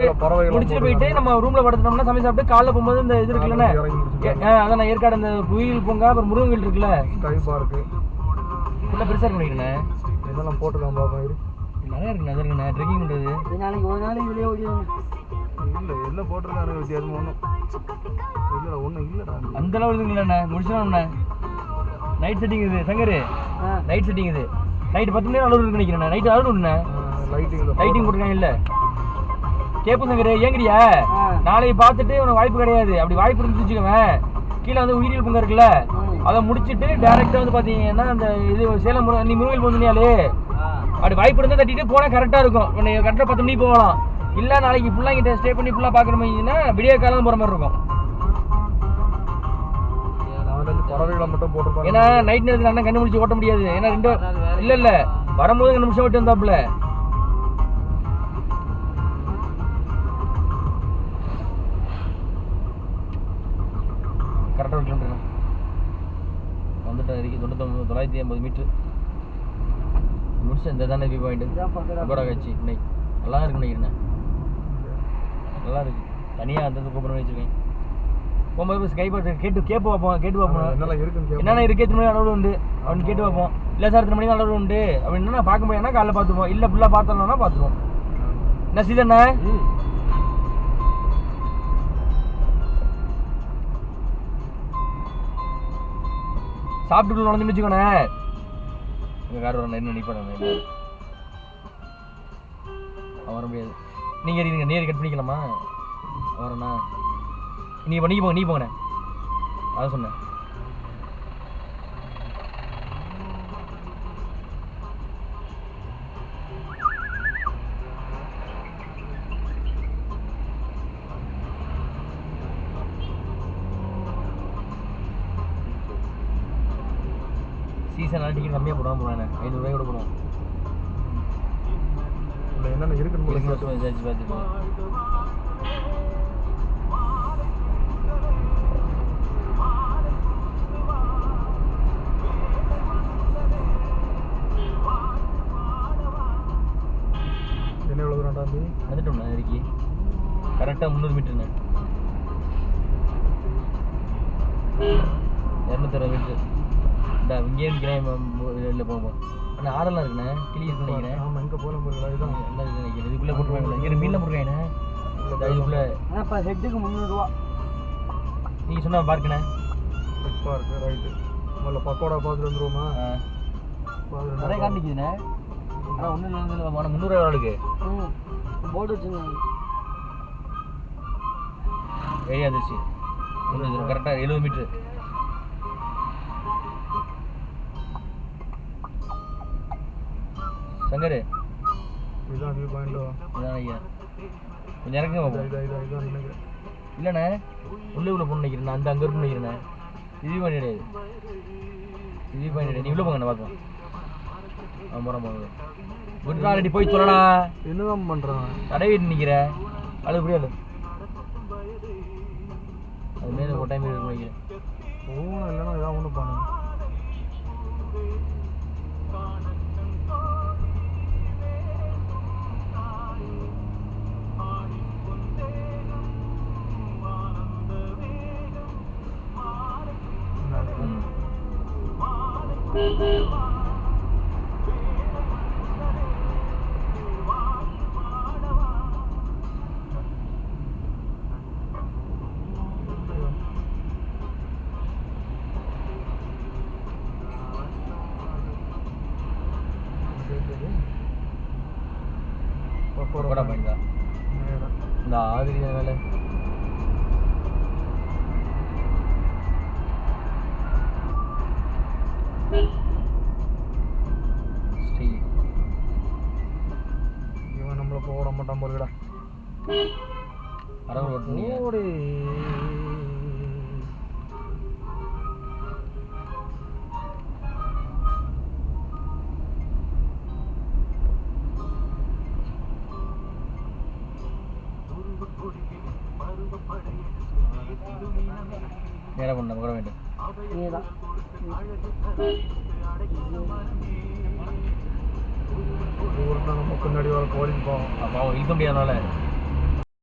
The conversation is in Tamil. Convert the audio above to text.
முடிச்சுட்டு போயிட்டு நம்ம ரூம்ல படுத்துட்டோம்னா சமைச்சு சாப்பிட்டு காலைல போகும்போது இந்த இது இருக்குல்ல அதான் நான் ஏற்காடு அந்த குயில் பூங்கா அப்புறம் முருகன் கோயில் இருக்குல்ல? ஸ்கை பார்க்கு ஃபுல்லாக பெருசாக இருக்கு நினைக்கிறேன் இதெல்லாம் போட்டுக்கலாம் பாப்பா இரு. நிறைய இருக்கு நிறைய இருக்குண்ணே. ட்ரெக்கிங் பண்ணுறது நாளைக்கு ஒரு நாள் இதுலயே ஓடிடுவோம் இல்லை என்ன போட்டிருக்காரு வித்தியாசம் ஒன்றும் இல்லைடா ஒன்றும் இல்லைடா. அந்த அளவு இருக்குங்களா முடிச்சிடணும்ண்ணே நைட் செட்டிங் இது. சங்கரு நைட் செட்டிங் இது. நைட் பத்து மணி நேரம் அளவு இருக்கு நினைக்கிறேன் நைட் அளவு லைட்டிங் லைட்டிங் போட்டுருக்காங்க இல்ல? கேப்பு சங்கரு ஏங்கிறியா? நாளைக்கு பார்த்துட்டு உனக்கு வாய்ப்பு கிடையாது. அப்படி வாய்ப்பு இருந்துச்சு வச்சுக்கோவேன் கீழே வந்து உயிரியல் பூங்கா இருக்குல்ல அதை முடிச்சிட்டு டேரெக்டாக வந்து பார்த்தீங்கன்னா அந்த இது சேலம் நீ முருகல் போனியாலே அப்படி வாய்ப்பு இருந்தால் தட்டிட்டு போனால் கரெக்டாக இருக்கும். உன்னை கரெக்டாக பத்து மணிக்கு போகலாம். இல்லை நாளைக்கு ஃபுல்லாக இங்கிட்ட ஸ்டே பண்ணி ஃபுல்லாக பார்க்குற மாதிரினா விடிய காலம் போகிற மாதிரி இருக்கும். ஏன்னா நைட் நேரத்தில் அண்ணன் கண்ணு முடிச்சு ஓட்ட முடியாது. ஏன்னா ரெண்டு இல்லை இல்லை. வரும்போது ரெண்டு நிமிஷம் விட்டு வந்தாப்புல. வந்துட்டேன் இருக்கு தொண்ணூத்தொம்பது தொள்ளாயிரத்தி ஐம்பது மீட்ரு முடிச்சு இந்த தானே வியூ பாயிண்ட் பகோடா காட்சி இன்னைக்கு. நல்லா இருக்கு நினைக்கிறேன் நல்லா இருக்கு. தனியாக அந்த கூப்பிட வச்சிருக்கேன் போகும்போது ஸ்கை பார்த்து கேட்டு கேட்டு பார்ப்போம் கேட்டு பார்ப்போம். என்னென்ன இருக்கு? எத்தனை மணி அளவு உண்டு? அப்படின்னு கேட்டு பார்ப்போம். இல்லை சார் எத்தனை மணி அளவு உண்டு? அப்படின்னா பார்க்க முடியாதுன்னா காலைல பார்த்துப்போம் இல்லை ஃபுல்லாக பார்த்தோம்னா பார்த்துருவோம். என்ன சீதண்ணே சாப்பிட்டு நுழைஞ்சு வச்சுக்கோண்ணே எங்கள் கார் வரணும் என்ன நிற்பாங்க வர முடியாது. நீங்கள் இருங்க நேரி கட் பண்ணிக்கலாமா? வரண்ணா நீங்கள் பண்ணிக்க போங்க நீ போங்கண்ணே. அதான் சொன்னேன். சீசன் டிக்கெட் கம்மியாக போடாமல் போடுவாங்க ஐநூறுரூவாய் கூட உள்ள என்னென்ன இருக்குன்னு விசாரிச்சு பார்த்துக்கோங்க என்ன எவ்வளோ தூரம் தம்பி வந்துட்டோம்ண்ணா இறக்கி கரெக்டாக முந்நூறு மீட்டருண்ணே இரநூத்தறுபது மீட்ரு இந்த இங்கேயே நிற்கிறேன் வெளியில் போவோம். அண்ணா ஆடெல்லாம் இருக்குண்ணே கிளி இருக்கு நினைக்கிறேன். ஆமாம் போகலாம் போகிறீங்களா இதுதான் எல்லாம் இருக்கு நினைக்கிறேன். இதுக்குள்ளே போட்டுருவாங்களே. இங்கே மீனில் போட்டுருக்காங்கண்ணே இதுக்குள்ளே. இப்போ ஹெட்டுக்கு முந்நூறுரூவா நீங்கள் சொன்ன பார்க்கண்ணே. பெட் இருக்கு ரைட்டு முதல்ல பக்கோடா பார்த்துட்டு வந்துருவோமா? நிறைய காமிக்குதுண்ணே. ஆனால் ஒன்றும் இல்லை ஆனால் முந்நூறுரூவா ஆளுக்கு. ம். போர்டு வச்சுருந்தாங்க வெளியே வந்துருச்சு. கரெக்டாக எழுபது மீட்ரு. சங்கரு வியூ பாயிண்டோ இதான் ஐயா. கொஞ்சம் நினைக்கிறேன். இல்லைண்ணே உள்ளே உள்ள போகணும் நினைக்கிறேன் அந்த அங்கே இருக்குன்னு நினைக்கிறேண்ணே. இது பண்ணி கிடையாது இது பண்ணி கிடையாது நீ உள்ளே பார்க்கலாம் போங்க குட் ஆல்ரெடி போய் சொல்லடா. என்னதான் பண்ணுறான் தடவிட்டு நிற்கிற அழுது புரியாது. அது மேலே ஒரு டைம் இருக்கு நினைக்கிறேன். போகணும் இல்லைன்னா ஏதாவது ஒன்று பண்ணணும். பக்கோடா கூட பாயிண்ட் தான் நேரா. இந்த ஆகிரி வேலை ஸ்ரீ இவன் நம்மளை போக விட மாட்டான் போலுடா அரவர் ஓட்டுனீங்க ஓடி. நேராக பண்ண கூட வேண்டும் நீ தான் ஊர்னா நம்ம பின்னாடி வர போலீஸ் போவோம் அப்போ அவன் இழுக்க முடியாதனால